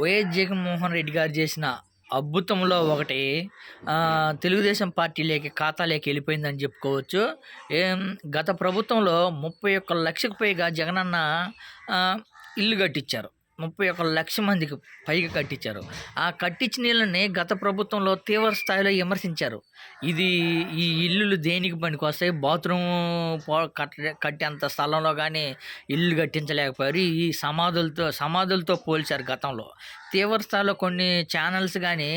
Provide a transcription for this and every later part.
YS Jaganmohan Reddy గారు చేసిన అద్భుతంలో ఒకటి తెలుగుదేశం పార్టీలోకి ఖాతాలోకి వెళ్ళిపోయిందని చెప్పుకోవచ్చు. గత ప్రభుత్వంలో ముప్పై ఒక్క లక్షకు పైగా జగనన్న ఇల్లు కట్టించారు. ముప్పై ఒక లక్ష మందికి పైగా కట్టించారు. ఆ కట్టించిన ఇళ్ళని గత ప్రభుత్వంలో తీవ్ర స్థాయిలో విమర్శించారు. ఇది ఈ ఇల్లులు దేనికి పనికొస్తాయి? బాత్రూమ్ పో కట్ట కట్టేంత స్థలంలో కానీ ఇల్లు కట్టించలేకపోయారు. ఈ సమాధులతో సమాధులతో పోల్చారు గతంలో. తీవ్ర స్థాయిలో కొన్ని ఛానల్స్ కానీ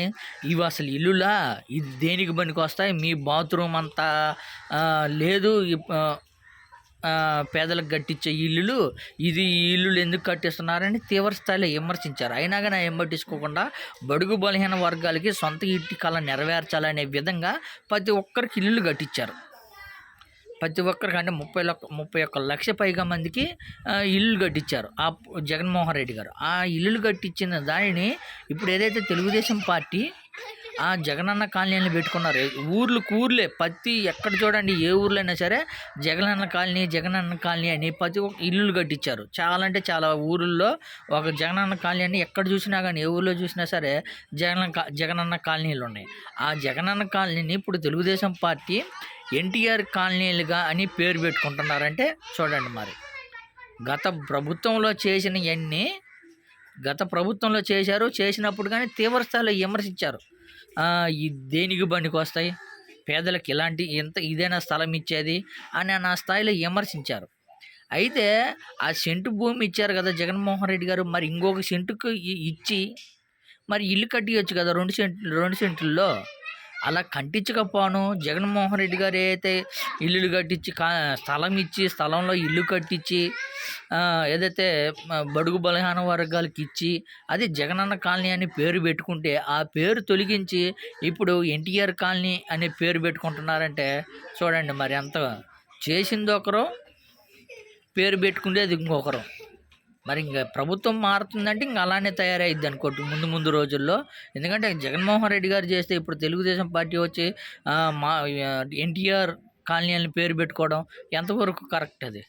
ఇవి అసలు ఇల్లులా? ఇది దేనికి పనికొస్తాయి? మీ బాత్రూమ్ అంతా లేదు పేదలకు కట్టించే ఇల్లులు ఇది ఈ ఇల్లులు ఎందుకు కట్టిస్తున్నారని తీవ్ర స్థాయిలో విమర్శించారు. అయినా కానీ ఆయన బడుగు బలహీన వర్గాలకి సొంత ఇంటి కళ నెరవేర్చాలనే విధంగా ప్రతి ఒక్కరికి ఇల్లులు కట్టించారు. ప్రతి ఒక్కరికి అంటే ముప్పై లక్ష ముప్పై ఒక్క లక్ష పైగా మందికి ఇల్లు కట్టించారు. ఆ జగన్మోహన్ రెడ్డి గారు. ఆ ఇల్లులు కట్టించిన దానిని ఇప్పుడు ఏదైతే తెలుగుదేశం పార్టీ ఆ జగనన్న కాలనీని పెట్టుకున్నారు. ఊర్లకు ఊర్లే ప్రతి ఎక్కడ చూడండి ఏ ఊర్లో అయినా సరే జగనన్న కాలనీ జగనన్న కాలనీ అని ప్రతి ఒక్క ఇల్లులు కట్టించారు. చాలా అంటే చాలా ఊర్లలో ఒక జగనన్న కాలనీ అని ఎక్కడ చూసినా కానీ ఏ ఊర్లో చూసినా సరే జగనన్న జగనన్న కాలనీలు ఉన్నాయి. ఆ జగనన్న కాలనీని ఇప్పుడు తెలుగుదేశం పార్టీ ఎన్టీఆర్ కాలనీలుగా అని పేరు పెట్టుకుంటున్నారంటే చూడండి మరి. గత ప్రభుత్వంలో చేసినవన్నీ గత ప్రభుత్వంలో చేశారు చేసినప్పుడు కానీ తీవ్రస్థాయిలో విమర్శించారు. దేనికి బండికి వస్తాయి? పేదలకు ఇలాంటి ఇంత ఇదేనా స్థలం ఇచ్చేది? అని నా స్థాయిలో విమర్శించారు. అయితే ఆ సెంటు భూమి ఇచ్చారు కదా జగన్మోహన్ రెడ్డి గారు మరి ఇంకొక సెంటుకు ఇచ్చి మరి ఇల్లు కట్టియొచ్చు కదా రెండు సెంట్లు రెండు సెంట్లలో? అలా కట్టించకపోను. జగన్మోహన్ రెడ్డి గారు ఏదైతే ఇల్లులు కట్టించి కా స్థలం ఇచ్చి స్థలంలో ఇల్లు కట్టించి ఏదైతే బడుగు బలహీన వర్గాలకు ఇచ్చి అది జగనన్న కాలనీ అని పేరు పెట్టుకుంటే ఆ పేరు తొలగించి ఇప్పుడు ఎన్టీఆర్ కాలనీ అనే పేరు పెట్టుకుంటున్నారంటే చూడండి మరి ఎంత చేసింది ఒకరు పేరు పెట్టుకుంటే అది ఇంకొకరు. మరి ఇంకా ప్రభుత్వం మారుతుందంటే ఇంకా అలానే తయారైద్ది అనుకోండి ముందు ముందు రోజుల్లో. ఎందుకంటే జగన్మోహన్ రెడ్డి గారు చేస్తే ఇప్పుడు తెలుగుదేశం పార్టీ వచ్చి మా ఎన్టీఆర్ కాలనీ అని పేరు పెట్టుకోవడం ఎంతవరకు కరెక్ట్ అది?